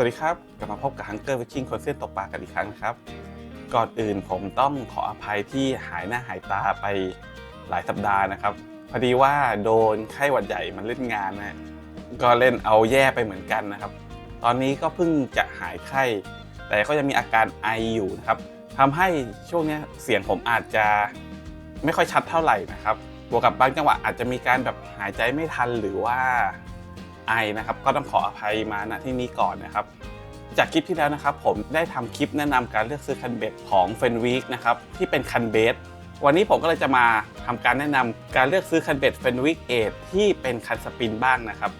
วัสดีครับ กลับมาพบกับฮังเกอร์วิชชิงคนเส้นตกปลากันอีกครั้งนะครับ ก่อนอื่นผมต้องขออภัยที่หายหน้าหายตาไปหลายสัปดาห์นะครับ พอดีว่าโดนไข้หวัดใหญ่มันเล่นงานนะก็เล่นเอาแย่ไปเหมือนกันนะครับ ตอนนี้ก็เพิ่งจะหายไข้ แต่ก็ยังมีอาการไออยู่นะครับทำให้ช่วงนี้เสียงผมอาจจะไม่ค่อยชัดเท่าไหร่นะครับบวกกับบางจังหวะอาจจะมีการแบบหายใจไม่ทันหรือว่า ไอนะครับก็ต้องขออภัยมาณที่นี้ก่อนนะครับ จากคลิปที่แล้วนะครับ ผมได้ทำคลิปแนะนำการเลือกซื้อคันเบ็ดของเฟนวีกนะครับที่เป็นคันเบสวันนี้ผมก็เลยจะมาทำการแนะนำการเลือกซื้อคันเบ็ดเฟนวิกเอทที่เป็นคันสปินบ้างนะครับ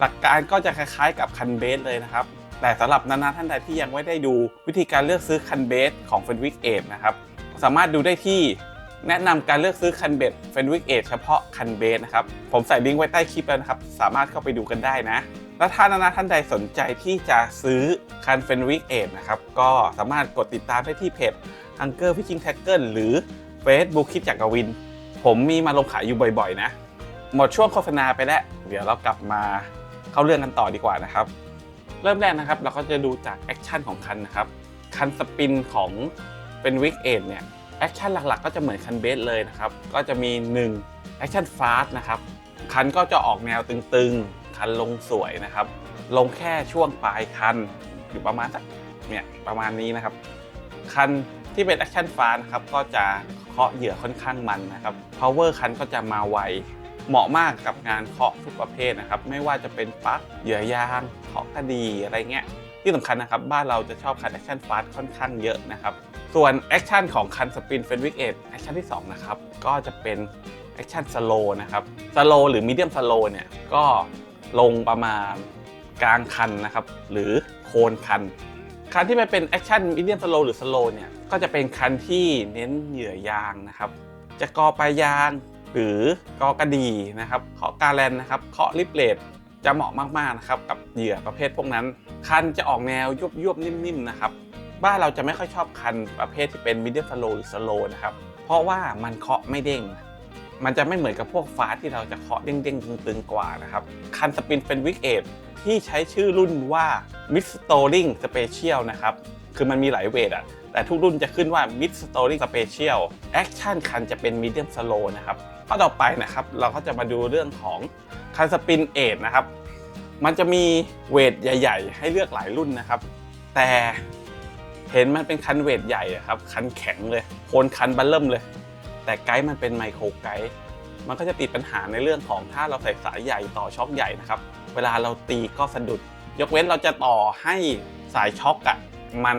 หลักการก็จะคล้ายๆ กับคันเบสเลยนะครับแต่สำหรับนานาท่านใดที่ยังไม่ได้ดูวิธีการเลือกซื้อคันเบสของเฟนวิกเอทนะครับสามารถดูได้ที่ แนะนำการเลือกซื้อคันเบ็ดเฟนวิกเอทเฉพาะคันเบสนะครับ ผมใส่ลิงก์ไว้ใต้คลิปแล้วนะครับ สามารถเข้าไปดูกันได้นะ และถ้านานาท่านใดสนใจที่จะซื้อคันเฟนวิกเอทนะครับ ก็สามารถกดติดตามได้ที่เพจ Hunger Fishing Tackle หรือ Facebook คิดจากกวิน ผมมีมาลงขายอยู่บ่อยๆ นะ หมดช่วงโฆษณาไปแล้ว เดี๋ยวเรากลับมาเข้าเรื่องกันต่อดีกว่านะครับ เริ่มแรกนะครับเราก็จะดูจากแอคชั่นของคันนะครับ คันสปินของเป็นวิกเอทเนี่ย แอคชั่นหลักๆ ก็จะเหมือนคันเบสเลยนะครับ ก็จะมี1แอคชั่นฟาสต์นะครับ คันก็จะออกแนวตึงๆ คันลงสวยนะครับ ลงแค่ช่วงปลายคันอยู่ประมาณสักเนี่ยประมาณนี้นะครับ คันที่เป็นแอคชั่นฟ้านะครับก็จะเคาะเหยื่อค่อนข้างมันนะครับ power คันก็จะมาไวเหมาะมากกับงานเคาะทุกประเภทนะครับ ไม่ว่าจะเป็นปลั๊กเหยื่อยางเคาะกระดีอะไรเงี้ยที่สำคัญนะครับ บ้านเราจะชอบคันแอคชั่นฟาสต์ค่อนข้างเยอะนะครับ ส่วนแอคชั่นของคันสปินเฟนวิกเอทแอคชั่นที่2นะครับก็จะเป็นแอคชั่นสโลนะครับสโลหรือมีเดียมสโลเนี่ยก็ลงประมาณกลางคันนะครับหรือโคนคัน คันที่มันเป็นแอคชั่นมีเดียมสโลหรือสโลเนี่ยก็จะเป็นคันที่เน้นเหยื่อยางนะครับจะกอปลายยางหรือกอกระดีนะครับเคาะกาแลนนะครับเคาะลิปเลตจะเหมาะมากๆนะครับกับเหยื่อประเภทพวกนั้น คันจะออกแนวยุบยุบๆนิ่มๆนะครับ บ้านเราจะไม่ค่อยชอบคันประเภทที่เป็นมีเดียมสโลหรือสโลนะครับ เพราะว่ามันเคาะไม่เด้ง มันจะไม่เหมือนกับพวกฟ้าที่เราจะเคาะเด้งๆตึงๆกว่านะครับ คันสปินเป็นวิกเอทที่ใช้ชื่อรุ่นว่า Mid Storing Special นะครับ คือมันมีหลายเวทอะแต่ทุกรุ่นจะขึ้นว่า Mid Storing Special Action คันจะเป็น Medium Slow นะครับข้อต่อไปนะครับ เราก็จะมาดูเรื่องของคันสปินเอทนะครับ มันจะมีเวทใหญ่ ๆ ให้เลือกหลายรุ่นนะครับ แต่ เห็นมันเป็นคันเวทใหญ่ครับคันแข็งเลยโคนคันบัลเริ่มเลย แต่ไกด์มันเป็นไมโครไกด์มันก็จะติดปัญหาในเรื่องของถ้าเราใส่สายใหญ่ต่อช็อคใหญ่นะครับ เวลาเราตีก็สะดุด ยกเว้นเราจะต่อให้สายช็อคอะมัน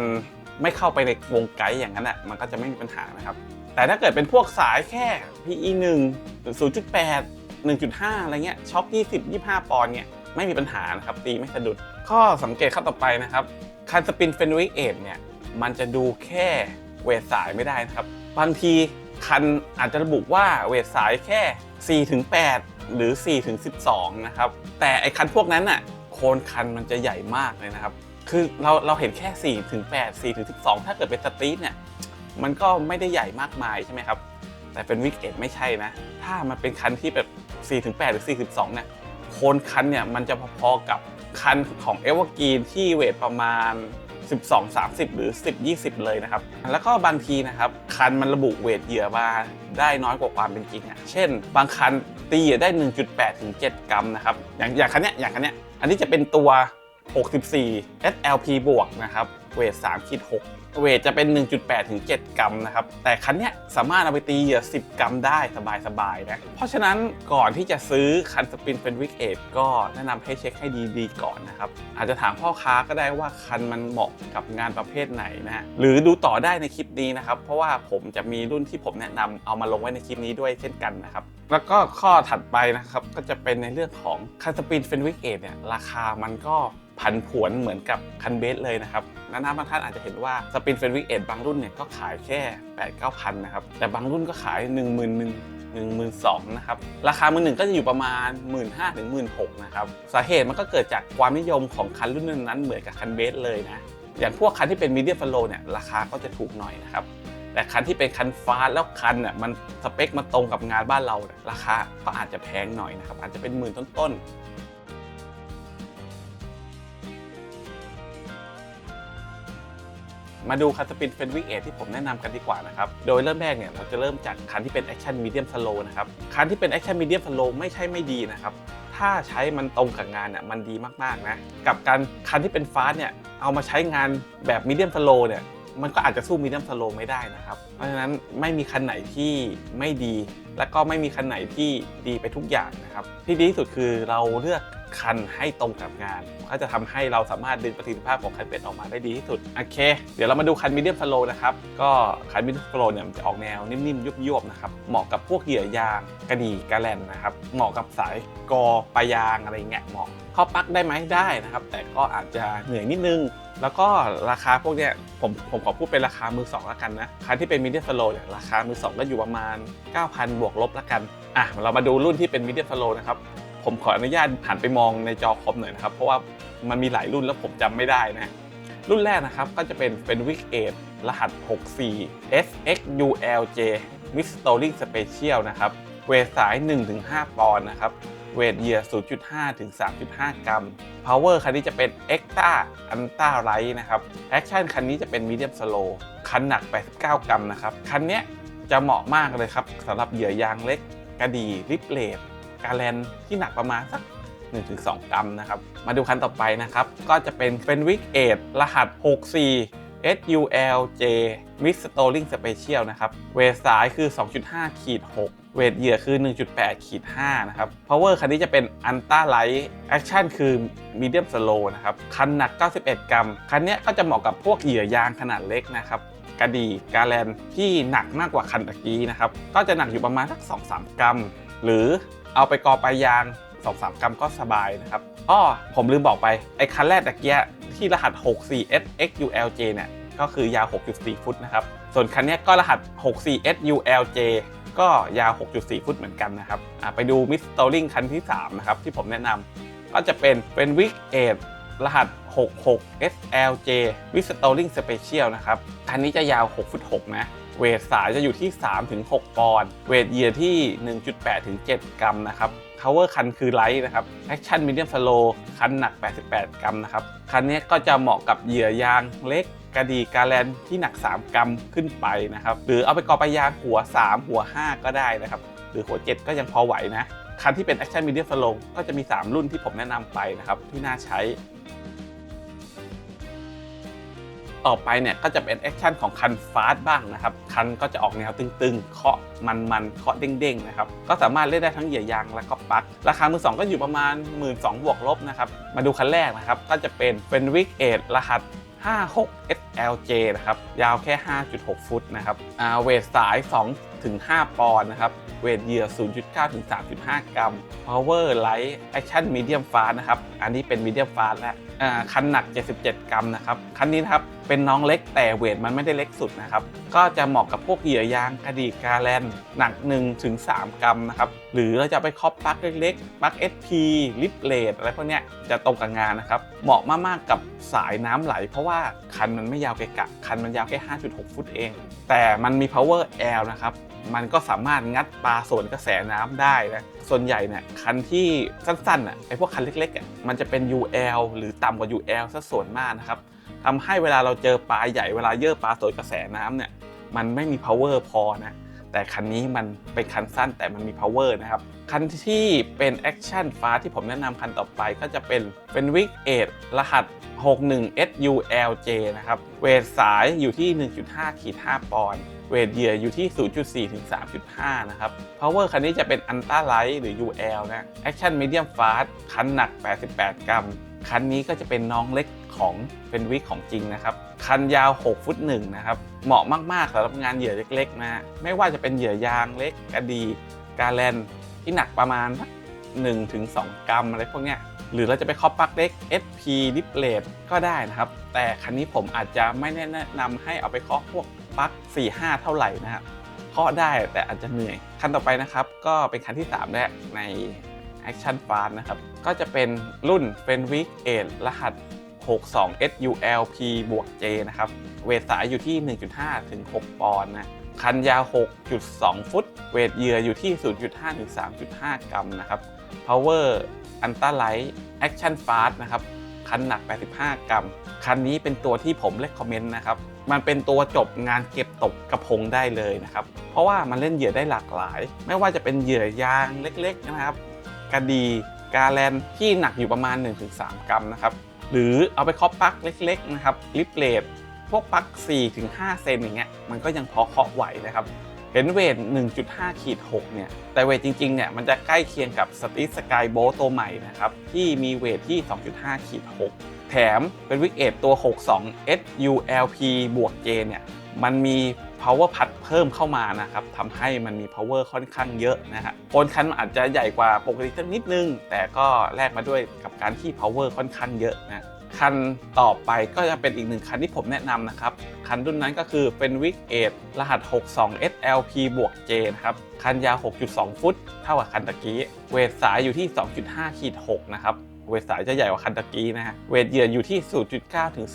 ไม่เข้าไปในวงไกด์อย่างนั้นอะมันก็จะไม่มีปัญหานะครับ แต่ถ้าเกิดเป็นพวกสายแค่ PE 1หรือ0.8 1.5 อะไรเงี้ยช็อค20 25 ปอนด์เนี่ยไม่มีปัญหานะครับตีไม่สะดุด ข้อสังเกตข้อต่อไปนะครับคันสปินเฟนวิกเอทเนี่ย มันจะดูแค่เวทสายไม่ได้นะครับ บางทีคันอาจจะระบุว่าเวทสายแค่4ถึง8หรือ4ถึง12 นะครับ แต่ไอ้คันพวกนั้นน่ะโคนคันมันจะใหญ่มากเลยนะครับ คือเราเราเห็นแค่4ถึง8 4ถึง12 ถ้าเกิดเป็นสตรีทเนี่ย มันก็ไม่ได้ใหญ่มากมายใช่ไหมครับ แต่เป็นวิกเอ็ดไม่ใช่นะ ถ้ามันเป็นคันที่แบบ4ถึง8หรือ4 12 เนี่ย โคนคันเนี่ยมันจะพอๆกับคันของเอเวอร์กีนที่เวทประมาณ 12 30 หรือ 10 20 เลยนะครับ แล้วก็บางทีนะครับ คันมันระบุเวทเหยื่อมาได้น้อยกว่าความเป็นจริงอะเช่น บางคันตีเหยื่อได้ 1.8 ถึง 7 กรัมนะครับ อย่างอย่างคันเนี้ยอย่างคันเนี้ยอันนี้จะเป็นตัว 64 SLP บวกนะครับ เวท3ขีด6 เวทจะเป็น 1.8 ถึง 7 กรัมนะครับ แต่คันนี้สามารถเอาไปตีเหยื่อ10 กรัมได้สบายๆนะเพราะฉะนั้นก่อนที่จะซื้อคันสปินเป็นวิกเอทก็แนะนำให้เช็คให้ดีๆก่อนนะครับ อาจจะถามพ่อค้าก็ได้ว่าคันมันเหมาะกับงานประเภทไหนนะฮะหรือดูต่อได้ในคลิปนี้นะครับ เพราะว่าผมจะมีรุ่นที่ผมแนะนำเอามาลงไว้ในคลิปนี้ด้วยเช่นกันนะครับแล้วก็ข้อถัดไปนะครับก็จะเป็นในเรื่องของคันสปินเฟนวิกเอทเนี่ยราคามันก็ ผันผวนเหมือนกับคันเบสเลยนะครับนานาบางท่านอาจจะเห็นว่าสปินเฟนวิกเอทบางรุ่นเนี่ยก็ขายแค่ 8 9 0 0 0นะครับ แต่บางรุ่นก็ขาย 1 1 0 0 0 1 2 0 0นะครับ ราคามือหนึ่งก็จะอยู่ประมาณ 1 5ื่นถึงหมื่นนะครับ สาเหตุมันก็เกิดจากความนิยมของคันรุ่นนั้นๆเหมือนกับคันเบสเลยนะ อย่างพวกคันที่เป็นมีเดียมฟโลเนี่ยราคาก็จะถูกหน่อยนะครับ แต่คันที่เป็นคันฟ้าแล้วคันน่ะมันสเปคมาตรงกับงานบ้านเราเนี่ยราคาก็อาจจะแพงหน่อยนะครับ อาจจะเป็นหมื่นต้นๆ มาดูคันสปินเฟนวิกเอที่ผมแนะนำกันดีกว่านะครับ โดยเริ่มแรกเนี่ยเราจะเริ่มจากคันที่เป็นแอคชั่นมีเดียมสโลนะครับ คันที่เป็นแอคชั่นมีเดียมสโลไม่ใช่ไม่ดีนะครับ ถ้าใช้มันตรงกับงานเนี่ยมันดีมากๆนะ กับการคันที่เป็นฟาสเนี่ยเอามาใช้งานแบบมีเดียมสโลเนี่ย มันก็อาจจะสู้มีเดียมสโลไม่ได้นะครับ เพราะฉะนั้นไม่มีคันไหนที่ไม่ดี และก็ไม่มีคันไหนที่ดีไปทุกอย่างนะครับ ที่ดีที่สุดคือเราเลือกคันให้ตรงกับงาน ก็จะทำให้เราสามารถดึงประสิทธิภาพของคันเป็ดออกมาได้ดีที่สุด โอเค เดี๋ยวเรามาดูคันมีเดียมสโลนะครับ ก็คันมีเดียมสโลเนี่ยมันจะออกแนวนิ่มๆยุบๆนะครับ เหมาะกับพวกเหยื่อยางกระดีกระแลนนะครับ เหมาะกับสายกอปลายางอะไรเงี้ยเหมาะ เข้าปักได้ไหมได้นะครับ แต่ก็อาจจะเหนื่อยนิดนึง แล้วก็ราคาพวกเนี้ยผมผมขอพูดเป็นราคามือสองแล้วกันนะคันที่เป็นมีเดียมสโลเนี่ยราคามือสองก็อยู่ประมาณ 9,000 บวกลบแล้วกันอะเรามาดูรุ่นที่เป็นมีเดียมสโลนะครับผมขออนุญาตหันไปมองในจอคอมหน่อยนะครับ เพราะว่ามันมีหลายรุ่นแล้วผมจำไม่ได้นะรุ่นแรกนะครับก็จะเป็นเป็นวิกเอทรหัส 64 SXULJ Mix Storing Special นะครับเวทสาย 1-5 ปอนด์นะครับ เวทเหยื่อ 0.5 ถึง 3.5 กรัม Power คันนี้จะเป็น Extra Ultra Light นะครับ Action คันนี้จะเป็น Medium Slow คันหนัก 89 กรัมนะครับ คันนี้จะเหมาะมากเลยครับสำหรับเหยื่อยางเล็ก กระดีริบเลดกาแลนที่หนักประมาณสัก1-2 กรัมนะครับ มาดูคันต่อไปนะครับ ก็จะเป็นเป็นวิกเอทรหัส 64 SULJ Mix Storing Special นะครับ เวทสายคือ 2.5ขีด6 เวทเหยื่อคือ 1.8ขีด5นะครับ Power คันนี้จะเป็น Ultra Light Action คือ Medium Slow นะครับ คันหนัก 91 กรัม คันเนี้ยก็จะเหมาะกับพวกเหยื่อยางขนาดเล็กนะครับกระดีกาแลนที่หนักมากกว่าคันตะกี้นะครับ ก็จะหนักอยู่ประมาณสัก 2-3 กรัม หรือเอาไปกอปลายยาง 2-3 กรัมก็สบายนะครับอ้อผมลืมบอกไป ไอ้คันแรกตะเกียที่รหัส 64SXULJ เนี่ยก็คือยาว 6.4 ฟุตนะครับ ส่วนคันเนี้ยก็รหัส 64SULJ ก็ยาว 6.4 ฟุตเหมือนกันนะครับไปดูมิสตอริงคันที่ 3 นะครับ ที่ผมแนะนำก็จะเป็นเป็นวิกเอทรหัส 66 SLJ w i s t o r i n g Special นะครับ คันนี้จะยาว 6 ฟุต 6 นะ เวทสายจะอยู่ที่ 3-6 ปอนด์ เวทเหยียร์ที่ 1.8-7 กรัมนะครับ Power คันคือไลท์นะครับ Action Medium Slow คันหนัก 88 กรัมนะครับ คันนี้ก็จะเหมาะกับเหยื่อยางเล็ก กระดีกาแลนที่หนัก 3 กรัมขึ้นไปนะครับ หรือเอาไปกอปลายางหัว 3 หัว 5 ก็ได้นะครับ หรือหัว 7 ก็ยังพอไหวนะ คันที่เป็น Action Medium Slow ก็จะมี 3 รุ่นที่ผมแนะนำไปนะครับที่น่าใช้ ต่อไปเนี่ยก็จะเป็นแอคชั่นของคันฟาสบ้างนะครับ คันก็จะออกแนวตึงๆ เคาะมันๆ เคาะเด้งๆนะครับ ก็สามารถเล่นได้ทั้งเหยื่อยางและก็ปลั๊ก ราคามือสองก็อยู่ประมาณ 1 2ื่นบวกลบนะครับ มาดูคันแรกนะครับก็จะเป็นเป็นวิกเอทรหัส 56 SLJ นะครับ ยาวแค่ 5.6 ฟุตนะครับเวทสาย 2 ถึง 5 ปอนด์นะครับ เวทเหยื่อ 0.9 ถึง 3.5 กรัม Power Light Action Medium Fast นะครับ อันนี้เป็น Medium Fast แล้ว คันหนัก 77 กรัมนะครับคันนี้นครับเป็นน้องเล็กแต่เวทมันไม่ได้เล็กสุดนะครับก็จะเหมาะกับพวกเหยื่อยางกระดีกาแลนหนัก 1-3 กรัมนะครับหรือเราจะไปครอบปลั๊กเล็กๆปลั๊ก SP ลิปเลดอะไรพวกเนี้ยจะตรงกับงานนะครับเหมาะมากๆกับสายน้ำไหล เพราะว่าคันมันไม่ยาวเกะกะคันมันยาวแค่ 5.6 ฟุตเอง แต่มันมี power L นะครับ มันก็สามารถงัดปลาสวนกระแสน้ำได้นะส่วนใหญ่เนี่ยคันที่สั้นๆอะไอพวกคันเล็กๆอะมันจะเป็น UL หรือต่ำกว่า UL ซะส่วนมากนะครับทำให้เวลาเราเจอปลาใหญ่เวลาเยอะปลาสวนกระแสน้ำเนี่ยมันไม่มี power พอนะแต่คันนี้มันเป็นคันสั้นแต่มันมี power นะครับ คันที่เป็น action ฟ้าที่ผมแนะนำคันต่อไปก็จะเป็นเป็น Wig 8รหัส 61 SULJ นะครับ เวทสายอยู่ที่ 1.5ขีด5ปอนด์ เวทเหยื่ออยู่ที่ 0.4 ถึง 3.5 นะครับ Power คันนี้จะเป็น Ultra Light หรือ UL นะ Action Medium Fast คันหนัก 88 กรัม คันนี้ก็จะเป็นน้องเล็กของเป็นวิกของจริงนะครับ คันยาว 6 ฟุต1นะครับ เหมาะมาก ๆสำหรับงานเหยื่อเล็ก ๆ นะ ไม่ว่าจะเป็นเหยื่อยางเล็กกระดีกาแลนที่หนักประมาณ1ถึง2กรัมอะไรพวกเนี้ยหรือเราจะไปเคาะปักเล็ก SP d i p l a t ก็ได้นะครับ แต่คันนี้ผมอาจจะไม่แนะนำให้เอาไปเคาะพวก ปลั๊ก4-5 เท่าไหร่นะครับเคาะได้แต่อาจจะเหนื่อย คันต่อไปนะครับ ก็เป็นคันที่ 3 แล้วใน Action Fast นะครับ ก็จะเป็นรุ่นเป็นวิกเอรหัส 62 SULP บวก J นะครับ เวทสายอยู่ที่ 1.5 ถึง 6 ปอนด์นะ คันยาว 6.2 ฟุต เวทเหยื่ออยู่ที่ 0.5 ถึง 3.5 กรัมนะครับ Power Ultra Light Action Fast นะครับ คันหนัก 85 กรัม คันนี้เป็นตัวที่ผมเล c คอมเมนต์นะครับ มันเป็นตัวจบงานเก็บตกกระพงได้เลยนะครับ เพราะว่ามันเล่นเหยื่อได้หลากหลาย ไม่ว่าจะเป็นเหยื่อยางเล็กๆนะครับ กระดีกาแลนที่หนักอยู่ประมาณ 1-3 กรัมนะครับ หรือเอาไปเคาะปลั๊กเล็กๆนะครับลิปเลดพวกปลั๊ก4-5 เซนอย่างเงี้ยมันก็ยังพอเคาะไหวนะครับเห็นเวท 1.5 ขีด 6 เนี่ย แต่เวทจริง ๆ เนี่ย มันจะใกล้เคียงกับสตีสกายโบตัวใหม่นะครับ ที่มีเวทที่ 2.5 ขีด 6 แถมเป็นวิกเอตตัว 62 SULP บวก J เนี่ยมันมี power พัดเพิ่มเข้ามานะครับทำให้มันมี power ค่อนข้างเยอะนะฮะโคนคันมันอาจจะใหญ่กว่าปกติสักนิดนึง แต่ก็แลกมาด้วยกับการที่ power ค่อนข้างเยอะนะคันต่อไปก็จะเป็นอีกหนึ่งคันที่ผมแนะนำนะครับ คันรุ่นนั้นก็คือเป็นวิกเอทรหัส 62 SLP บวก J นะครับ คันยาว 6.2 ฟุต เท่ากับคันตะกี้ เวทสายอยู่ที่ 2.5ขีด6นะครับ เวทสายจะใหญ่กว่าคันตะกี้นะฮะ เวทเหยื่ออยู่ที่ 0.9 ถึง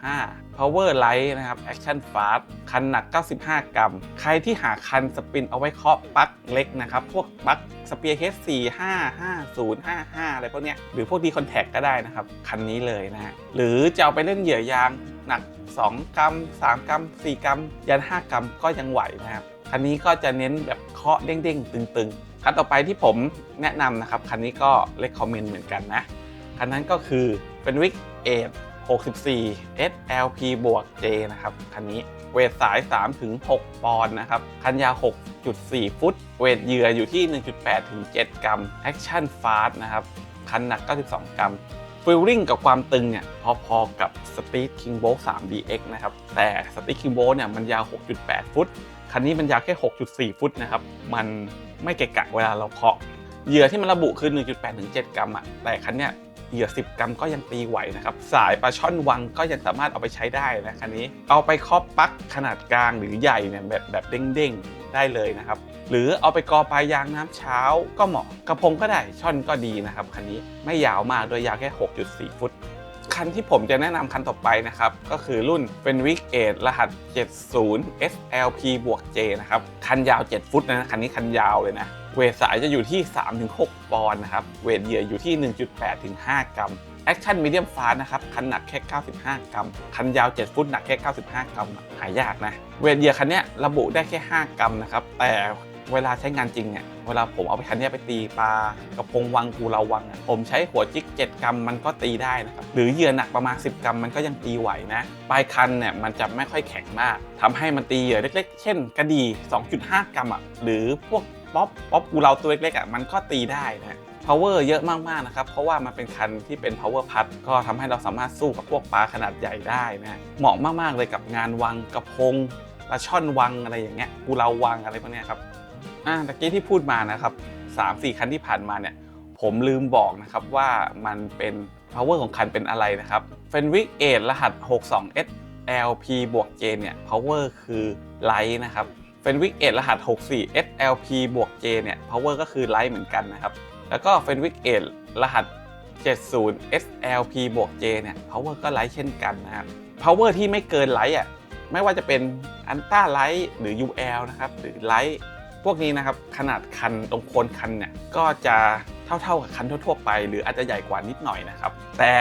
3.5 Power Light นะครับ Action Fast คันหนัก 95 กรัม ใครที่หาคันสปินเอาไว้เคาะปลั๊กเล็กนะครับ พวกปลั๊กสเปียร์เฮด4 5 5 0 5 5 อะไรพวกเนี้ย หรือพวกดีคอนแทคก็ได้นะครับ คันนี้เลยนะฮะ หรือจะเอาไปเล่นเหยื่อยางหนัก 2 กรัม 3 กรัม 4 กรัม ยัน 5 กรัมก็ยังไหวนะครับ คันนี้ก็จะเน้นแบบเคาะเด้งๆ ตึงๆ คันต่อไปที่ผมแนะนำนะครับ คันนี้ก็เลคคอมเมนต์เหมือนกันนะ คันนั้นก็คือเป็นวิกเอท64 SLP บวก J นะครับ คันนี้เวทสาย3-6ปอนด์นะครับ คันยาว 6.4 ฟุต เวทเหยื่ออยู่ที่ 1.8 ถึง 7 กรัมแอคชั่นฟาสนะครับ คันหนัก 92 กรัมฟิลลิ่งกับความตึงเนี่ยพอๆกับ Speed King Bolt 3 DX นะครับ แต่ Speed King Bolt เนี่ยมันยาว 6.8 ฟุต คันนี้มันยาวแค่ 6.4 ฟุตนะครับ มันไม่เกะกะเวลาเราเคาะ เหยื่อที่มันระบุคือ 1.8 ถึง 7 กรัมอะแต่คันเนี้ยเหยื่อ 10 กรัมก็ยังตีไหวนะครับ สายปลาช่อนวังก็ยังสามารถเอาไปใช้ได้นะคันนี้ เอาไปเคาะปลั๊กขนาดกลางหรือใหญ่เนี่ยแบบแบบเด้งๆได้เลยนะครับ หรือเอาไปกอปลายางน้ำเช้าก็เหมาะ กระพงก็ได้ช่อนก็ดีนะครับคันนี้ไม่ยาวมากโดยยาวแค่ 6.4 ฟุต คันที่ผมจะแนะนำคันต่อไปนะครับ ก็คือรุ่นเป็นวิกเอทรหัส 70 SLP บวก J นะครับ คันยาว 7 ฟุตนะ คันนี้คันยาวเลยนะ เวทสายจะอยู่ที่ 3-6 ปอนด์นะครับ เวทเหยื่ออยู่ที่ 1.8-5 กรัมแอคชั่นมีเดียมฟาสนะครับ คันหนักแค่ 95 กรัม คันยาว 7 ฟุตหนักแค่ 95 กรัม หายากนะ เวทเหยื่อคันนี้ระบุได้แค่ 5 กรัมนะครับ แต่ เวลาใช้งานจริงเนี่ยเวลาผมเอาไปคันเนี้ยไปตีปลากระพงวังกูเราวัง ผมใช้หัวจิก 7 กรัมมันก็ตีได้นะครับหรือเหยื่อหนักประมาณ 10 กรัมมันก็ยังตีไหวนะปลายคันเนี่ยมันจะไม่ค่อยแข็งมากทำให้มันตีเหยื่อเล็กๆ เช่น กระดี 2.5 กรัมอะหรือพวกป๊อปป๊อปกูเราตัวเล็กๆอะมันก็ตีได้นะ power เยอะมากๆนะครับเพราะว่ามันเป็นคันที่เป็น power พัดก็ทำให้เราสามารถสู้กับพวกปลาขนาดใหญ่ได้นะเหมาะมากๆเลยกับงานวังกระพงปลาช่อนวังอะไรอย่างเงี้ยกูเราวังอะไรพวกเนี้ยครับ อ่าตะกี้ที่พูดมานะครับ3 4 คันที่ผ่านมาเนี่ย ผมลืมบอกนะครับว่ามันเป็น power ของคันเป็นอะไรนะครับ f e n w i c 8รหัส 62 SLP บวก J เนี่ย power คือ Light นะครับ f e n w i c 8รหัส 64 SLP บวก J เนี่ย power ก็คือ Light เหมือนกันนะครับ แล้วก็ f e n w i c 8รหัส 70 SLP บวก J เนี่ย power ก็ Light เช่นกันนะครับ power ที่ไม่เกิน Light อะ ไม่ว่าจะเป็นอันต้าไลท์หรือ UL นะครับ หรือไลท์ พวกนี้นะครับขนาดคันตรงโคนคันเนี่ยก็จะเท่าๆกับคันทั่วๆไป หรืออาจจะใหญ่กว่านิดหน่อยนะครับ แต่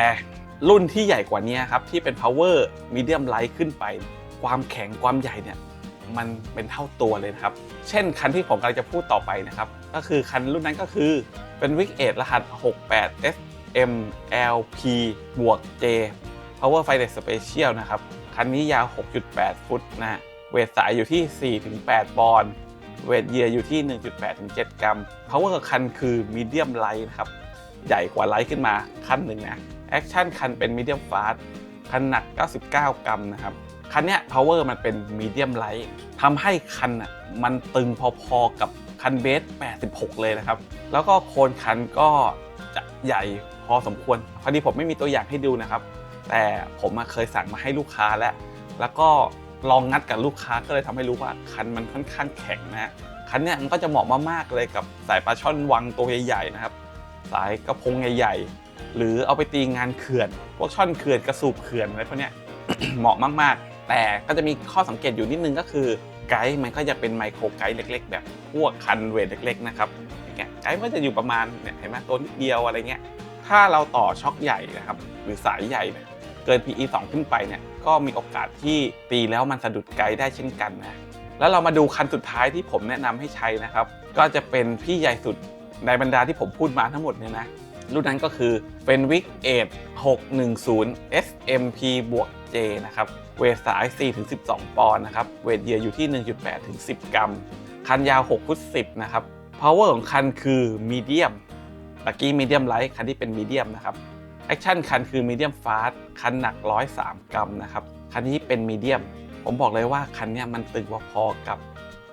รุ่นที่ใหญ่กว่านี้ครับที่เป็น power medium light ขึ้นไป ความแข็งความใหญ่เนี่ยมันเป็นเท่าตัวเลยนะครับ เช่นคันที่ผมกำลังจะพูดต่อไปนะครับ ก็คือคันรุ่นนั้นก็คือเป็นวิกเอรหัส 68 SMLP บวก J Power Fighter Special นะครับ คันนี้ยาว 6.8 ฟุตนะฮะเวทสายอยู่ที่ 4-8 ปอนด์ เวทเยื่อยู่ที่ 1.8-7 กรัม Power คันคือ Medium Light นะครับ ใหญ่กว่า Light ขึ้นมาขั้นหนึ่งนะแอคชั่นคันเป็น Medium Fast คันหนัก 99 กรัมนะครับคันเนี้ย Power มันเป็น Medium Light ทำให้คันอะมันตึงพอๆกับคันเบส 86 เลยนะครับ แล้วก็โคนคันก็จะใหญ่พอสมควร พอดีผมไม่มีตัวอย่างให้ดูนะครับ แต่ผมเคยสั่งมาให้ลูกค้าแล้ว แล้วก็ ลองงัดกับลูกค้าก็เลยทำให้รู้ว่าคันมันค่อนข้างแข็งนะฮะคันเนี้ยมันก็จะเหมาะมากๆเลยกับสายปลาช่อนวังตัวใหญ่ๆนะครับ สายกระพงใหญ่ๆ หรือเอาไปตีงานเขื่อน พวกช่อนเขื่อนกระสูบเขื่อนอะไรพวกเนี้ยเหมาะมากๆ แต่ก็จะมีข้อสังเกตอยู่นิดนึงก็คือไกด์มันก็จะเป็นไมโครไกด์เล็ก ๆ แบบพวกคันเวทเล็กๆนะครับอย่างเงี้ยไกด์มันจะอยู่ประมาณเนี่ยเห็นไหมตัวนิดเดียวอะไรเงี้ยถ้าเราต่อช็อคใหญ่นะครับหรือสายใหญ่เนี่ยเกิน PE 2 ขึ้นไปเนี่ย ก็มีโอกาสที่ตีแล้วมันสะดุดไกด์ได้เช่นกันนะแล้วเรามาดูคันสุดท้ายที่ผมแนะนำให้ใช้นะครับ ก็จะเป็นพี่ใหญ่สุดในบรรดาที่ผมพูดมาทั้งหมดเนี่ยนะรุ่นนั้นก็คือเป็น w i c 610 SMP บวก J นะครับ เวทสาย 4-12 ปอนด์นะครับ เวทเยื่อยู่ที่ 1.8 ถึง 10 กรัม คันยาว 6 ฟุต 10 นะครับ power ของคันคือ medium ตะกี้ medium light คันที่เป็น medium นะครับ action คันคือ medium fast คันหนัก 103 กรัมนะครับ คันนี้เป็น medium ผมบอกเลยว่าคันนี้มันตึงพอๆกับ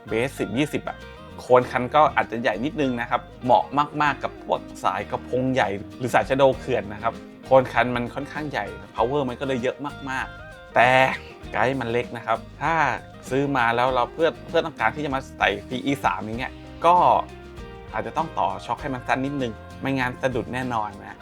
เบส10 20อะโคนคันก็อาจจะใหญ่นิดนึงนะครับ เหมาะมากๆกับพวกสายกระพงใหญ่ หรือสายชะโดเขื่อนนะครับ โคนคันมันค่อนข้างใหญ่ power มันก็เลยเยอะมากๆ แต่ไกด์มันเล็กนะครับ ถ้าซื้อมาแล้วเราเพื่อเพื่อต้องการที่จะมาใส่ PE 3อย่างเงี้ย ก็อาจจะต้องต่อช็อคให้มันสั้นนิดนึง ไม่งั้นสะดุดแน่นอนนะ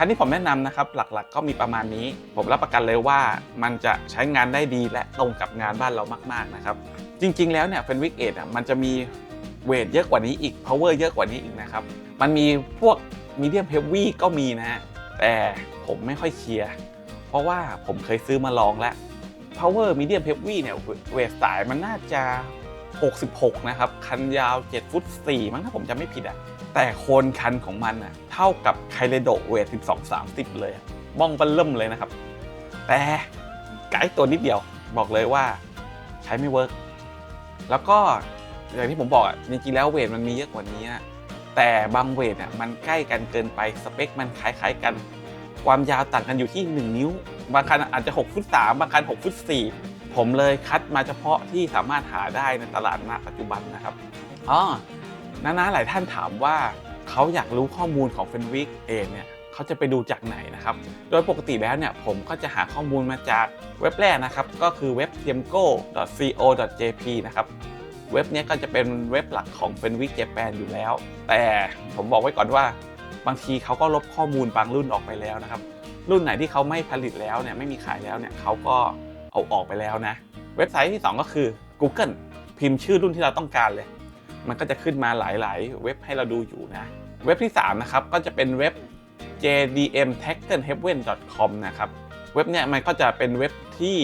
คันที่ผมแนะนำนะครับหลักๆก็มีประมาณนี้ ผมรับประกันเลยว่ามันจะใช้งานได้ดีและตรงกับงานบ้านเรามากๆนะครับจริง ๆ แล้วเนี่ยเป็นวิกเอทอะมันจะมีเวทเยอะกว่านี้อีก power เยอะกว่านี้อีกนะครับมันมีพวกมีเดียมเฮฟวี่ก็มีนะฮะแต่ผมไม่ค่อยเชียร์เพราะว่าผมเคยซื้อมาลองแล้ว power medium heavy เนี่ยเวทสายมันน่าจะ 66 นะครับ คันยาว 7 ฟุต 4 มั้งถ้าผมจำไม่ผิดอะแต่โคนคันของมันอะเท่ากับไคเลโดเวท12 30 เลยบ้องเบิ่มเลยนะครับ แต่ไกด์ตัวนิดเดียวบอกเลยว่าใช้ไม่เวิร์กแล้วก็อย่างที่ผมบอกอะจริงๆแล้วเวทมันมีเยอะกว่านี้แต่บางเวทอะมันใกล้กันเกินไปสเปคมันคล้ายๆกัน ความยาวต่างกันอยู่ที่ 1 นิ้ว บางคันอาจจะ 6 ฟุต 3 บางคัน 6 ฟุต 4 ผมเลยคัดมาเฉพาะที่สามารถหาได้ในตลาดณปัจจุบันนะครับอ๋อน้าๆหลายท่านถามว่าเขาอยากรู้ข้อมูลของเฟนวิกเองเนี่ยเขาจะไปดูจากไหนนะครับ โดยปกติแล้วเนี่ยผมก็จะหาข้อมูลมาจากเว็บแรกนะครับ ก็คือเว็บ tiemco.co.jp นะครับเว็บนี้ก็จะเป็นเว็บหลักของ f e n w i k Japan อยู่แล้ว แต่ผมบอกไว้ก่อนว่า บางทีเขาก็ลบข้อมูลบางรุ่นออกไปแล้วนะครับ รุ่นไหนที่เขาไม่ผลิตแล้วเนี่ยไม่มีขายแล้วเนี่ยเขาก็ เอาออกไปแล้วนะ เว็บไซต์ที่ 2 ก็คือ Google พิมพ์ชื่อรุ่นที่เราต้องการเลย มันก็จะขึ้นมาหลาย ๆ เว็บให้เราดูอยู่นะ เว็บที่ 3 นะครับ ก็จะเป็นเว็บ jdmtackenheaven.com นะครับ เว็บเนี่ยมันก็จะเป็นเว็บที่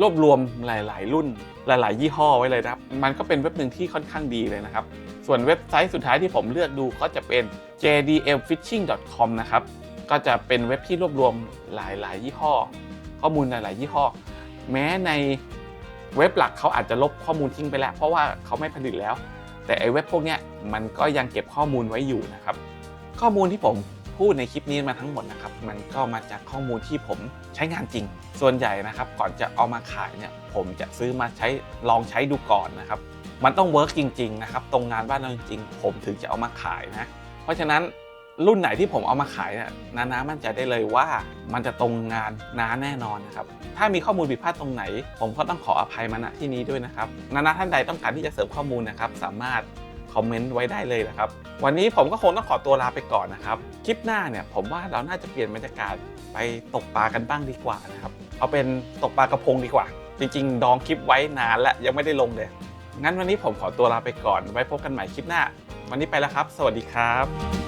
รวบรวมหลาย ๆ รุ่นหลาย ๆ ยี่ห้อไว้เลยนะครับ มันก็เป็นเว็บหนึ่งที่ค่อนข้างดีเลยนะครับ ส่วนเว็บไซต์สุดท้ายที่ผมเลือกดูก็จะเป็น jdmfishing.com นะครับ ก็จะเป็นเว็บที่รวบรวมหลาย ๆ ยี่ห้อ ข้อมูลหลาย ๆ ยี่ห้อ แม้ในเว็บหลักเขาอาจจะลบข้อมูลทิ้งไปแล้ว เพราะว่าเขาไม่ผลิตแล้ว แต่ไอ้เว็บพวกเนี้ยมันก็ยังเก็บข้อมูลไว้อยู่นะครับ ข้อมูลที่ผมพูดในคลิปนี้มาทั้งหมดนะครับ มันก็มาจากข้อมูลที่ผมใช้งานจริง ส่วนใหญ่นะครับ ก่อนจะเอามาขายเนี่ย ผมจะซื้อมาใช้ลองใช้ดูก่อนนะครับ มันต้องเวิร์กจริง ๆ นะครับ ตรงงานบ้านเราจริง ๆ ผมถึงจะเอามาขายนะ เพราะฉะนั้น รุ่นไหนที่ผมเอามาขายเนี่ยนานามั่นใจได้เลยว่ามันจะตรงงานน้าแน่นอนนะครับ ถ้ามีข้อมูลผิดพลาดตรงไหน ผมก็ต้องขออภัยมาณที่นี้ด้วยนะครับ นานาท่านใดต้องการที่จะเสริมข้อมูลนะครับ สามารถคอมเมนต์ไว้ได้เลยนะครับ วันนี้ผมก็คงต้องขอตัวลาไปก่อนนะครับ คลิปหน้าเนี่ยผมว่าเราน่าจะเปลี่ยนบรรยากาศไปตกปลากันบ้างดีกว่านะครับ เอาเป็นตกปลากระพงดีกว่า จริง ๆ ดองคลิปไว้นานและยังไม่ได้ลงเลย งั้นวันนี้ผมขอตัวลาไปก่อน ไว้พบกันใหม่คลิปหน้า วันนี้ไปแล้วครับ สวัสดีครับ